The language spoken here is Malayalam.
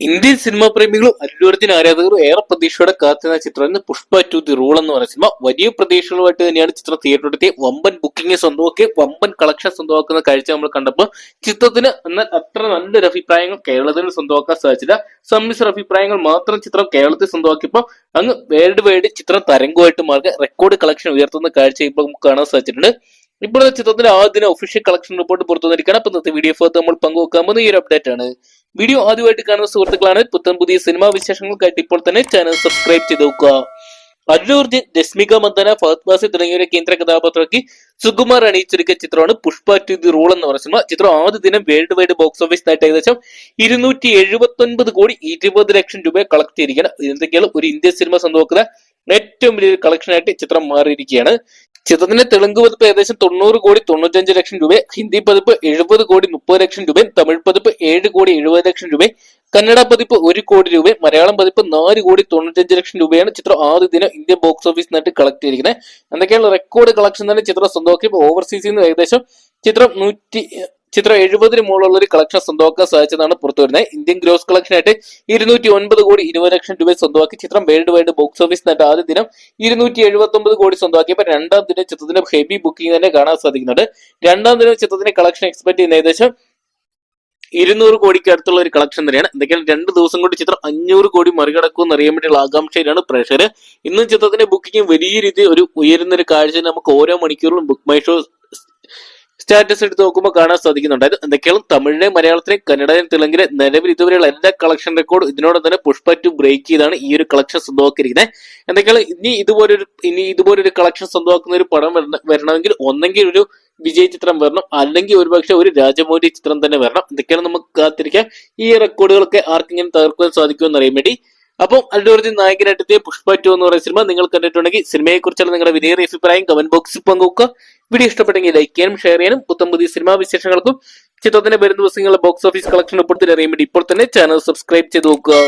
ഇന്ത്യൻ സിനിമാ പ്രേമികളും അല്ലൂരത്തിന് ആരാധകരും ഏറെ പ്രതീക്ഷയോടെ കാത്തുന്ന ചിത്രമാണ് പുഷ്പ ടു ദി റൂൾ എന്ന് പറയുന്ന സിനിമ. വലിയ പ്രതീക്ഷകളുമായിട്ട് തന്നെയാണ് ചിത്രം തിയേറ്ററിലെത്തി വമ്പൻ ബുക്കിംഗ് സ്വന്തമാക്കി വമ്പൻ കളക്ഷൻ സ്വന്തമാക്കുന്ന കാഴ്ച നമ്മൾ കണ്ടപ്പോൾ ചിത്രത്തിന് എന്നാൽ അത്ര നല്ലൊരു അഭിപ്രായങ്ങൾ കേരളത്തിൽ സ്വന്തമാക്കാൻ സാധിച്ചില്ല. സമ്മിശ്ര അഭിപ്രായങ്ങൾ മാത്രം ചിത്രം കേരളത്തിൽ സ്വന്തമാക്കിയപ്പോൾ അങ്ങ് വേൾഡ് വൈഡ് ചിത്രം തരംഗമായിട്ട് മാറി റെക്കോർഡ് കളക്ഷൻ ഉയർത്തുന്ന കാഴ്ച ഇപ്പോൾ നമുക്ക് കാണാൻ സാധിച്ചിട്ടുണ്ട്. ഇപ്പോൾ ചിത്രത്തിന്റെ ആദ്യ ഒഫീഷ്യൽ കളക്ഷൻ റിപ്പോർട്ട് പുറത്തു വന്നിരിക്കണം അപ്പൊ ഇന്നത്തെ വീഡിയോ ഭാഗത്ത് നമ്മൾ പങ്കുവെക്കാൻ പോകുന്ന ഈ ഒരു അപ്ഡേറ്റ് ആണ്. വീഡിയോ ആദ്യമായിട്ട് കാണുന്ന സുഹൃത്തുക്കളാണ്. പുത്തൻ പുതിയ സിനിമാ വിശേഷങ്ങൾക്കായിട്ട് ഇപ്പോൾ തന്നെ ചാനൽ സബ്സ്ക്രൈബ് ചെയ്ത് നോക്കുക. അല്ലു ജസ്മിക മന്ദന ഫഹദ് ബാസി തുടങ്ങിയവരെ കേന്ദ്ര കഥാപാത്രമാക്കി സുകുമാർ അണിയിച്ചൊരുക്കിയ ചിത്രമാണ് പുഷ്പ ടു ദി റൂൾ എന്ന് പറയുന്ന സിനിമ ചിത്രം ആദ്യ ദിനം വേൾഡ് വൈഡ് ബോക്സ് ഓഫീസ് നേട്ട ഏകദേശം ഇരുന്നൂറ്റി എഴുപത്തി ഒൻപത് കോടി ഇരുപത് ലക്ഷം രൂപ കളക്ട് ചെയ്തിരിക്കുകയാണ്. എന്തൊക്കെയാണ് ഒരു ഇന്ത്യൻ സിനിമ സ്വന്തമാക്കുന്ന ഏറ്റവും വലിയൊരു കളക്ഷനായിട്ട് ചിത്രം മാറിയിരിക്കുകയാണ്. ചിത്രത്തിന്റെ തെലുങ്ക് പതിപ്പ് ഏകദേശം തൊണ്ണൂറ് കോടി തൊണ്ണൂറ്റഞ്ച് ലക്ഷം രൂപ ഹിന്ദി പതിപ്പ് എഴുപത് കോടി മുപ്പത് ലക്ഷം രൂപ തമിഴ് പതിപ്പ് ഏഴ് കോടി എഴുപത് ലക്ഷം രൂപ കന്നഡ പതിപ്പ് ഒരു കോടി രൂപ മലയാളം പതിപ്പ് നാല് കോടി തൊണ്ണൂറ്റഞ്ച് ലക്ഷം രൂപയാണ് ചിത്രം ആദ്യ ദിനം ഇന്ത്യൻ ബോക്സ് ഓഫീസിൽ നിന്നായിട്ട് കളക്ട് ചെയ്തിരിക്കുന്നത്. എന്തൊക്കെയാണ് റെക്കോർഡ് കളക്ഷൻ തന്നെ ചിത്രം സ്വന്തമാക്കി? ഓവർസീസിൽ നിന്ന് ഏകദേശം ചിത്രം നൂറ്റി ചിത്രം എഴുപതിന് മുകളിലുള്ള ഒരു കളക്ഷൻ സ്വന്തമാക്കാൻ സാധിച്ചതാണ് പുറത്തു വരുന്നത്. ഇന്ത്യൻ ഗ്രോസ് കളക്ഷൻ ആയിട്ട് ഇരുന്നൂറ്റി ഒൻപത് കോടി ഇരുപത് ലക്ഷം രൂപ സ്വന്തമാക്കി ചിത്രം വേൾഡ് വൈഡ് ബോക്സ് ഓഫീസ് നേട്ട ആദ്യ ദിനം ഇരുന്നൂറ്റി എഴുപത്തി ഒമ്പത് കോടി സ്വന്തമാക്കിയപ്പോൾ രണ്ടാം ദിനം ചിത്രത്തിന്റെ ഹെവി ബുക്കിംഗ് തന്നെ കാണാൻ സാധിക്കുന്നുണ്ട്. രണ്ടാം ദിനം ചിത്രത്തിന്റെ കളക്ഷൻ എക്സ്പെക്ട് ചെയ്യുന്ന ഏകദേശം ഇരുന്നൂറ് കോടിക്ക് അടുത്തുള്ള ഒരു കളക്ഷൻ തന്നെയാണ്. എന്തൊക്കെയാണ്? രണ്ട് ദിവസം കൊണ്ട് ചിത്രം അഞ്ഞൂറ് കോടി മറികടക്കുമെന്ന് അറിയാൻ വേണ്ടിയുള്ള ആകാംക്ഷയിലാണ് പ്രേക്ഷകര്. ഇന്നും ചിത്രത്തിന്റെ ബുക്കിംഗ് വലിയ രീതിയിൽ ഒരു ഉയരുന്ന ഒരു കാഴ്ച നമുക്ക് ഓരോ മണിക്കൂറിലും ബുക്ക് മൈ ഷോ സ്റ്റാറ്റസ് എടുത്ത് നോക്കുമ്പോൾ കാണാൻ സാധിക്കുന്നുണ്ട്. അതായത് എന്തൊക്കെയാണ്? തമിഴിനെ മലയാളത്തിനെ കന്നഡയും തെലുങ്കിലെ നിലവിൽ ഇതുവരെയുള്ള എല്ലാ കളക്ഷൻ റെക്കോർഡ് ഇതിനോട് തന്നെ പുഷ്പ ടു ബ്രേക്ക് ചെയ്താണ് ഈ ഒരു കളക്ഷൻ സ്വന്തമാക്കിയിരിക്കുന്നത്. എന്തൊക്കെയാണ്? ഇനി ഇതുപോലൊരു ഇനി ഇതുപോലൊരു കളക്ഷൻ സ്വന്തമാക്കുന്ന ഒരു പടം വരണ- വരണമെങ്കിൽ ഒന്നെങ്കിൽ ഒരു വിജയ് ചിത്രം വരണം. അല്ലെങ്കിൽ ഒരുപക്ഷെ ഒരു രാജമൗലി ചിത്രം തന്നെ വരണം. എന്തൊക്കെയാണ് നമുക്ക് കാത്തിരിക്കാം? ഈ റെക്കോർഡുകളൊക്കെ ആർക്കെങ്കിലും തകർക്കാൻ സാധിക്കുമെന്ന് അറിയാൻ വേണ്ടി അപ്പം അല്ലു നായകനായിട്ട് നായകനായിട്ടെത്തിയ പുഷ്പ ടു എന്ന് പറയുന്ന സിനിമ നിങ്ങൾ കണ്ടിട്ടുണ്ടെങ്കിൽ സിനിമയെ കുറിച്ചുള്ള നിങ്ങളുടെ വിലയേറിയ അഭിപ്രായം കമന്റ് ബോക്സിൽ പങ്കുവെക്കുക. വീഡിയോ ഇഷ്ടപ്പെട്ടെങ്കിൽ ലൈക്ക് ചെയ്യാനും ഷെയർ ചെയ്യാനും പുത്തം പുതിയ സിനിമാ വിശേഷങ്ങൾക്കും ചിത്രത്തിന്റെ വരും ദിവസങ്ങളിലെ ബോക്സ് ഓഫീസ് കളക്ഷൻ ഉൾപ്പെടുത്തി അറിയാൻ വേണ്ടി ഇപ്പോൾ തന്നെ ചാനൽ സബ്സ്ക്രൈബ് ചെയ്ത് നോക്കുക.